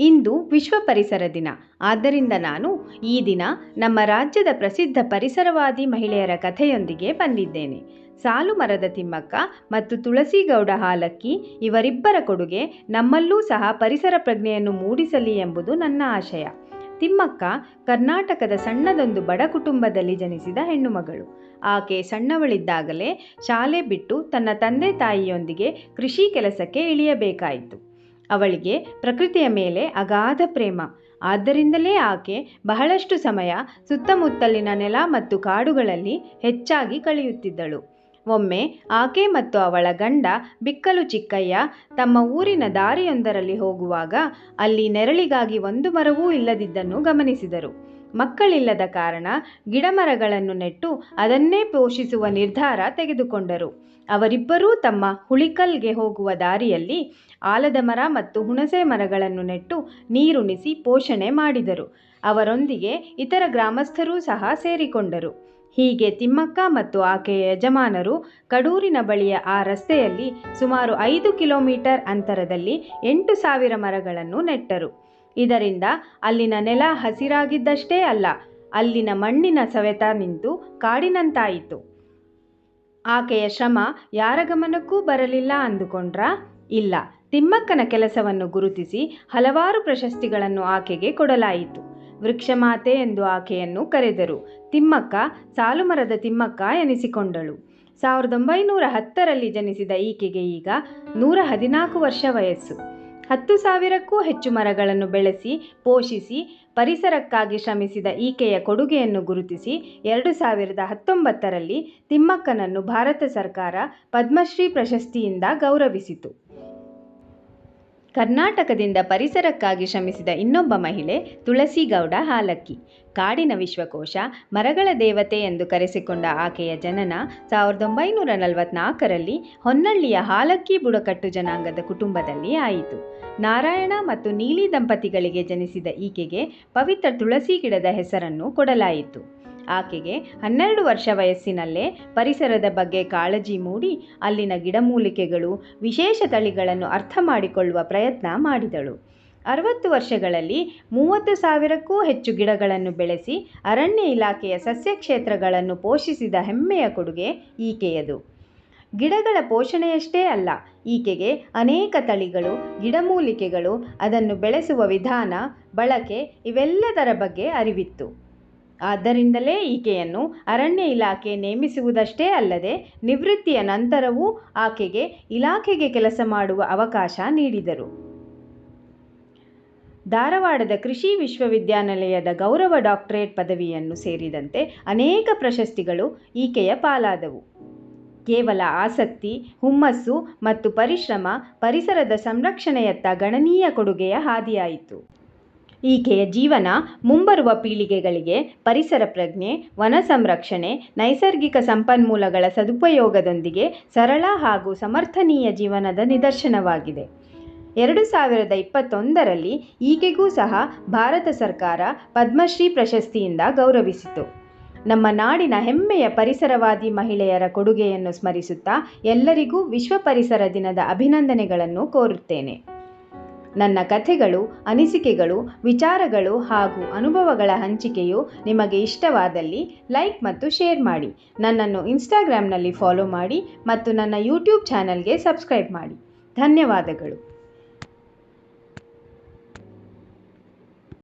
ಇಂದು ವಿಶ್ವ ಪರಿಸರ ದಿನ. ಆದ್ದರಿಂದ ನಾನು ಈ ದಿನ ನಮ್ಮ ರಾಜ್ಯದ ಪ್ರಸಿದ್ಧ ಪರಿಸರವಾದಿ ಮಹಿಳೆಯರ ಕಥೆಯೊಂದಿಗೆ ಬಂದಿದ್ದೇನೆ. ಸಾಲು ಮರದ ತಿಮ್ಮಕ್ಕ ಮತ್ತು ತುಳಸಿಗೌಡ ಹಾಲಕ್ಕಿ ಇವರಿಬ್ಬರ ಕೊಡುಗೆ ನಮ್ಮಲ್ಲೂ ಸಹ ಪರಿಸರ ಪ್ರಜ್ಞೆಯನ್ನು ಮೂಡಿಸಲಿ ಎಂಬುದು ನನ್ನ ಆಶಯ. ತಿಮ್ಮಕ್ಕ ಕರ್ನಾಟಕದ ಸಣ್ಣದೊಂದು ಬಡ ಕುಟುಂಬದಲ್ಲಿ ಜನಿಸಿದ ಹೆಣ್ಣುಮಗಳು. ಆಕೆ ಸಣ್ಣವಳಿದ್ದಾಗಲೇ ಶಾಲೆ ಬಿಟ್ಟು ತನ್ನ ತಂದೆ ತಾಯಿಯೊಂದಿಗೆ ಕೃಷಿ ಕೆಲಸಕ್ಕೆ ಇಳಿಯಬೇಕಾಯಿತು. ಅವಳಿಗೆ ಪ್ರಕೃತಿಯ ಮೇಲೆ ಅಗಾಧ ಪ್ರೇಮ. ಆದ್ದರಿಂದಲೇ ಆಕೆ ಬಹಳಷ್ಟು ಸಮಯ ಸುತ್ತಮುತ್ತಲಿನ ನೆಲ ಮತ್ತು ಕಾಡುಗಳಲ್ಲಿ ಹೆಚ್ಚಾಗಿ ಕಳೆಯುತ್ತಿದ್ದಳು. ಒಮ್ಮೆ ಆಕೆ ಮತ್ತು ಅವಳ ಗಂಡ ಬಿಕ್ಕಲು ಚಿಕ್ಕಯ್ಯ ತಮ್ಮ ಊರಿನ ದಾರಿಯೊಂದರಲ್ಲಿ ಹೋಗುವಾಗ ಅಲ್ಲಿ ನೆರಳಿಗಾಗಿ ಒಂದು ಮರವೂ ಇಲ್ಲದಿದ್ದನ್ನು ಗಮನಿಸಿದರು. ಮಕ್ಕಳಿಲ್ಲದ ಕಾರಣ ಗಿಡಮರಗಳನ್ನು ನೆಟ್ಟು ಅದನ್ನೇ ಪೋಷಿಸುವ ನಿರ್ಧಾರ ತೆಗೆದುಕೊಂಡರು. ಅವರಿಬ್ಬರೂ ತಮ್ಮ ಹುಳಿಕಲ್ಗೆ ಹೋಗುವ ದಾರಿಯಲ್ಲಿ ಆಲದ ಮರ ಮತ್ತು ಹುಣಸೆ ಮರಗಳನ್ನು ನೆಟ್ಟು ನೀರುಣಿಸಿ ಪೋಷಣೆ ಮಾಡಿದರು. ಅವರೊಂದಿಗೆ ಇತರ ಗ್ರಾಮಸ್ಥರೂ ಸಹ ಸೇರಿಕೊಂಡರು. ಹೀಗೆ ತಿಮ್ಮಕ್ಕ ಮತ್ತು ಆಕೆಯ ಯಜಮಾನರು ಕಡೂರಿನ ಬಳಿಯ ಆ ರಸ್ತೆಯಲ್ಲಿ ಸುಮಾರು ಐದು ಕಿಲೋಮೀಟರ್ ಅಂತರದಲ್ಲಿ ಎಂಟು ಸಾವಿರ ಮರಗಳನ್ನು ನೆಟ್ಟರು. ಇದರಿಂದ ಅಲ್ಲಿನ ನೆಲ ಹಸಿರಾಗಿದ್ದಷ್ಟೇ ಅಲ್ಲ, ಅಲ್ಲಿನ ಮಣ್ಣಿನ ಸವೆತ ನಿಂತು ಕಾಡಿನಂತಾಯಿತು. ಆಕೆಯ ಶ್ರಮ ಯಾರ ಗಮನಕ್ಕೂ ಬರಲಿಲ್ಲ ಅಂದುಕೊಂಡ್ರಾ? ಇಲ್ಲ, ತಿಮ್ಮಕ್ಕನ ಕೆಲಸವನ್ನು ಗುರುತಿಸಿ ಹಲವಾರು ಪ್ರಶಸ್ತಿಗಳನ್ನು ಆಕೆಗೆ ಕೊಡಲಾಯಿತು. ವೃಕ್ಷಮಾತೆ ಎಂದು ಆಕೆಯನ್ನು ಕರೆದರು. ತಿಮ್ಮಕ್ಕ ಸಾಲುಮರದ ತಿಮ್ಮಕ್ಕ ಎನಿಸಿಕೊಂಡಳು. ಸಾವಿರದ ಒಂಬೈನೂರ ಹತ್ತರಲ್ಲಿ ಜನಿಸಿದ ಈಕೆಗೆ ಈಗ ನೂರ ಹದಿನಾಲ್ಕು ವರ್ಷ ವಯಸ್ಸು. ಹತ್ತು ಸಾವಿರಕ್ಕೂ ಹೆಚ್ಚು ಮರಗಳನ್ನು ಬೆಳೆಸಿ, ಪೋಷಿಸಿ, ಪರಿಸರಕ್ಕಾಗಿ ಶ್ರಮಿಸಿದ ಈಕೆಯ ಕೊಡುಗೆಯನ್ನು ಗುರುತಿಸಿ, ಎರಡು ಸಾವಿರದ ಹತ್ತೊಂಬತ್ತರಲ್ಲಿ ತಿಮ್ಮಕ್ಕನನ್ನು ಭಾರತ ಸರ್ಕಾರ ಪದ್ಮಶ್ರೀ ಪ್ರಶಸ್ತಿಯಿಂದ ಗೌರವಿಸಿತು. ಕರ್ನಾಟಕದಿಂದ ಪರಿಸರಕ್ಕಾಗಿ ಶ್ರಮಿಸಿದ ಇನ್ನೊಬ್ಬ ಮಹಿಳೆ ತುಳಸಿಗೌಡ ಹಾಲಕ್ಕಿ. ಕಾಡಿನ ವಿಶ್ವಕೋಶ, ಮರಗಳ ದೇವತೆ ಎಂದು ಕರೆಸಿಕೊಂಡ ಆಕೆಯ ಜನನ ಸಾವಿರದ ಒಂಬೈನೂರ ನಲವತ್ನಾಲ್ಕರಲ್ಲಿ ಹೊನ್ನಳ್ಳಿಯ ಹಾಲಕ್ಕಿ ಬುಡಕಟ್ಟು ಜನಾಂಗದ ಕುಟುಂಬದಲ್ಲಿ ಆಯಿತು. ನಾರಾಯಣ ಮತ್ತು ನೀಲಿ ದಂಪತಿಗಳಿಗೆ ಜನಿಸಿದ ಈಕೆಗೆ ಪವಿತ್ರ ತುಳಸಿ ಗಿಡದ ಹೆಸರನ್ನು ಕೊಡಲಾಯಿತು. ಆಕೆಗೆ ಹನ್ನೆರಡು ವರ್ಷ ವಯಸ್ಸಿನಲ್ಲೇ ಪರಿಸರದ ಬಗ್ಗೆ ಕಾಳಜಿ ಮೂಡಿ ಅಲ್ಲಿನ ಗಿಡಮೂಲಿಕೆಗಳು ವಿಶೇಷ ತಳಿಗಳನ್ನು ಅರ್ಥ ಮಾಡಿಕೊಳ್ಳುವ ಪ್ರಯತ್ನ ಮಾಡಿದಳು. ಅರವತ್ತು ವರ್ಷಗಳಲ್ಲಿ ಮೂವತ್ತು ಸಾವಿರಕ್ಕೂ ಹೆಚ್ಚು ಗಿಡಗಳನ್ನು ಬೆಳೆಸಿ ಅರಣ್ಯ ಇಲಾಖೆಯ ಸಸ್ಯ ಕ್ಷೇತ್ರಗಳನ್ನು ಪೋಷಿಸಿದ ಹೆಮ್ಮೆಯ ಕೊಡುಗೆ ಈಕೆಯದು. ಗಿಡಗಳ ಪೋಷಣೆಯಷ್ಟೇ ಅಲ್ಲ, ಈಕೆಗೆ ಅನೇಕ ತಳಿಗಳು, ಗಿಡಮೂಲಿಕೆಗಳು, ಅದನ್ನು ಬೆಳೆಸುವ ವಿಧಾನ, ಬಳಕೆ ಇವೆಲ್ಲದರ ಬಗ್ಗೆ ಅರಿವಿತ್ತು. ಆದ್ದರಿಂದಲೇ ಈಕೆಯನ್ನು ಅರಣ್ಯ ಇಲಾಖೆ ನೇಮಿಸುವುದಷ್ಟೇ ಅಲ್ಲದೆ ನಿವೃತ್ತಿಯ ನಂತರವೂ ಆಕೆಗೆ ಇಲಾಖೆಗೆ ಕೆಲಸ ಮಾಡುವ ಅವಕಾಶ ನೀಡಿದರು. ಧಾರವಾಡದ ಕೃಷಿ ವಿಶ್ವವಿದ್ಯಾನಿಲಯದ ಗೌರವ ಡಾಕ್ಟರೇಟ್ ಪದವಿಯನ್ನು ಸೇರಿದಂತೆ ಅನೇಕ ಪ್ರಶಸ್ತಿಗಳು ಈಕೆಯ ಪಾಲಾದವು. ಕೇವಲ ಆಸಕ್ತಿ, ಹುಮ್ಮಸ್ಸು ಮತ್ತು ಪರಿಶ್ರಮ ಪರಿಸರದ ಸಂರಕ್ಷಣೆಯತ್ತ ಗಣನೀಯ ಕೊಡುಗೆಯ ಹಾದಿಯಾಯಿತು. ಈಕೆಯ ಜೀವನ ಮುಂಬರುವ ಪೀಳಿಗೆಗಳಿಗೆ ಪರಿಸರ ಪ್ರಜ್ಞೆ, ವನ ಸಂರಕ್ಷಣೆ, ನೈಸರ್ಗಿಕ ಸಂಪನ್ಮೂಲಗಳ ಸದುಪಯೋಗದೊಂದಿಗೆ ಸರಳ ಹಾಗೂ ಸಮರ್ಥನೀಯ ಜೀವನದ ನಿದರ್ಶನವಾಗಿದೆ. ಎರಡು ಸಾವಿರದ ಇಪ್ಪತ್ತೊಂದರಲ್ಲಿ ಈಕೆಗೂ ಸಹ ಭಾರತ ಸರ್ಕಾರ ಪದ್ಮಶ್ರೀ ಪ್ರಶಸ್ತಿಯಿಂದ ಗೌರವಿಸಿತು. ನಮ್ಮ ನಾಡಿನ ಹೆಮ್ಮೆಯ ಪರಿಸರವಾದಿ ಮಹಿಳೆಯರ ಕೊಡುಗೆಯನ್ನು ಸ್ಮರಿಸುತ್ತಾ ಎಲ್ಲರಿಗೂ ವಿಶ್ವ ಪರಿಸರ ದಿನದ ಅಭಿನಂದನೆಗಳನ್ನು ಕೋರುತ್ತೇನೆ. ನನ್ನ ಕಥೆಗಳು, ಅನಿಸಿಕೆಗಳು, ವಿಚಾರಗಳು ಹಾಗೂ ಅನುಭವಗಳ ಹಂಚಿಕೆಯು ನಿಮಗೆ ಇಷ್ಟವಾದಲ್ಲಿ ಲೈಕ್ ಮತ್ತು ಶೇರ್ ಮಾಡಿ. ನನ್ನನ್ನು ಇನ್ಸ್ಟಾಗ್ರಾಮ್ನಲ್ಲಿ ಫಾಲೋ ಮಾಡಿ ಮತ್ತು ನನ್ನ ಯೂಟ್ಯೂಬ್ ಚಾನಲ್ಗೆ ಸಬ್ಸ್ಕ್ರೈಬ್ ಮಾಡಿ. ಧನ್ಯವಾದಗಳು.